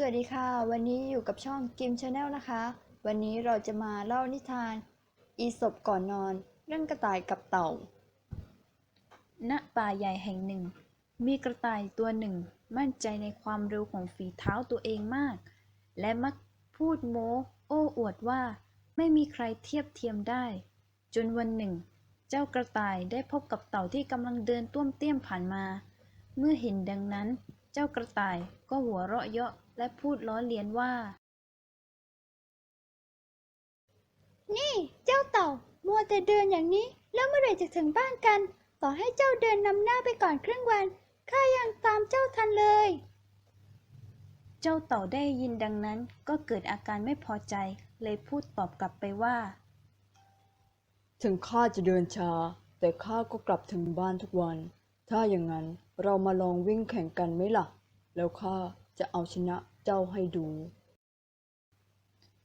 สวัสดีค่ะ วันนี้อยู่กับช่องกิมชาแนลนะคะ วันนี้เราจะมาเล่านิทาน อีสบก่อนนอน เรื่องกระต่ายกับเต่า ณป่าใหญ่แห่งหนึ่ง มีกระต่ายตัวหนึ่ง มั่นใจในความเร็วของฝีเท้าตัวเองมาก และมักพูดโม้โอ้อวดว่า ไม่มีใครเทียบเทียมได้ จนวันหนึ่ง เจ้ากระต่ายได้พบกับเต่าที่กำลังเดินต้วมเตี้ยมผ่านมา เมื่อเห็นดังนั้น เจ้ากระต่ายก็หัวเราะเยาะ และพูดล้อเลียนว่า นี่เจ้าเต่า มัวแต่เดินอย่างนี้ แล้วเมื่อไหร่จะถึงบ้านกัน ต่อให้เจ้าเดินนำหน้าไปก่อนครึ่งวัน ข้ายังตามเจ้าทันเลย เจ้าเต่าได้ยินดังนั้นก็เกิดอาการไม่พอใจ เลยพูดตอบกลับไปว่า ถึงข้าจะเดินช้า แต่ข้าก็กลับถึงบ้านทุกวัน ถ้าอย่างนั้นเรามาลองวิ่งแข่งกันไหมล่ะ แล้วข้าจะเอาชนะ เจ้าให้ดู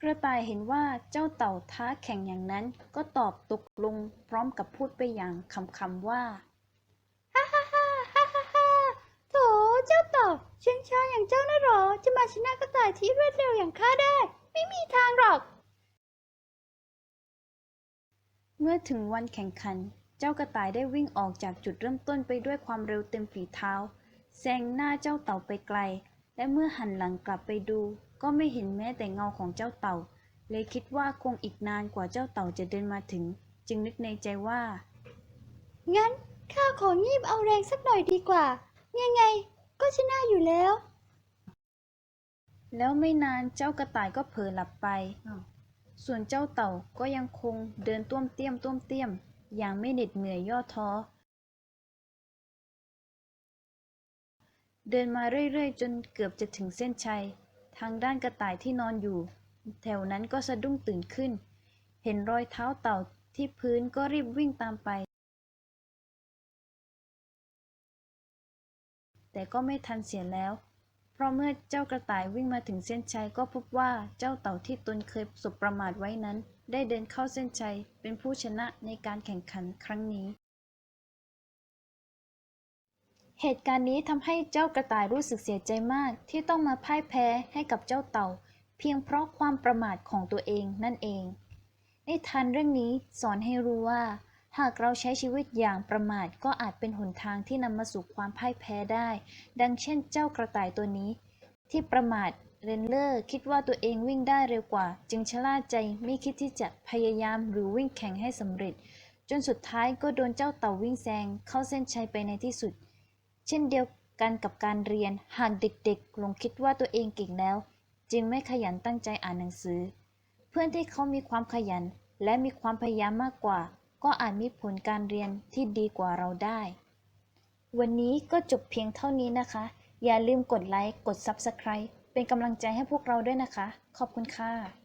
กระต่ายเห็นว่าเจ้าเต่าท้าแข่งอย่างนั้นก็ตอบตกลงพร้อมกับพูดไปอย่างคำๆว่าฮ่าฮ่าฮ่าฮ่าฮ่าฮ่าโถเจ้าเต่าเชียงช้าอย่างเจ้าน่ะหรอ จะมาชนะกระต่ายที่รวดเร็วอย่างข้าได้ ไม่มีทางหรอก เมื่อถึงวันแข่งขันเจ้ากระต่ายได้วิ่งออกจากจุดเริ่มต้นไปด้วยความเร็วเต็มฝีเท้าแซงหน้าเจ้าเต่าไปไกล และเมื่อหันหลังกลับไปดู ก็ไม่เห็นแม้แต่เงาของเจ้าเต่า เลยคิดว่าคงอีกนานกว่าเจ้าเต่าจะเดินมาถึง จึงนึกในใจว่า งั้นข้าของีบเอาแรงสักหน่อยดีกว่า ยังไงก็ชนะอยู่แล้ว แล้วไม่นานเจ้ากระต่ายก็เผลอหลับไป ส่วนเจ้าเต่าก็ยังคงเดินต้วมเตี้ยมต้วมเตี้ยม อย่างไม่เหน็ดเหนื่อยย่อท้อ เดินมาเรื่อยๆ จนเกือบจะถึงเส้นชัย ทางด้านกระต่ายที่นอนอยู่ แถวนั้นก็สะดุ้งตื่นขึ้น เห็นรอยเท้าเต่าที่พื้นก็รีบวิ่งตามไป แต่ก็ไม่ทันเสียแล้ว เพราะเมื่อเจ้ากระต่ายวิ่งมาถึงเส้นชัยก็พบว่าเจ้าเต่าที่ตนเคยสบประมาทไว้นั้น ได้เดินเข้าเส้นชัยเป็นผู้ชนะในการแข่งขันครั้งนี้ เหตุการณ์นี้ทำให้เจ้ากระต่ายรู้สึกเสียใจมากที่ต้องมาพ่ายแพ้ให้กับเจ้าเต่า เพียงเพราะความประมาทของตัวเองนั่นเอง นิทานเรื่องนี้สอนให้รู้ว่า หากเราใช้ชีวิตอย่างประมาทก็อาจเป็นหนทางที่นำมาสู่ความพ่ายแพ้ได้ ดังเช่นเจ้ากระต่ายตัวนี้ ที่ประมาทเรนเลอร์คิดว่าตัวเองวิ่งได้เร็วกว่า จึงชะล่าใจไม่คิดที่จะพยายามหรือวิ่งแข่งให้สำเร็จ จนสุดท้ายก็โดนเจ้าเต่าวิ่งแซงเข้าเส้นชัยไปในที่สุด เช่นเดียวกันกับการเรียน หากเด็กๆ หลงคิดว่าตัวเองเก่งแล้ว จึงไม่ขยันตั้งใจอ่านหนังสือ เพื่อนที่เขามีความขยันและมีความพยายามมากกว่า ก็อาจมีผลการเรียนที่ดีกว่าเราได้ วันนี้ก็จบเพียงเท่านี้นะคะ อย่าลืมกดไลค์ กด Subscribe เป็นกำลังใจให้พวกเราด้วยนะคะ ขอบคุณค่ะ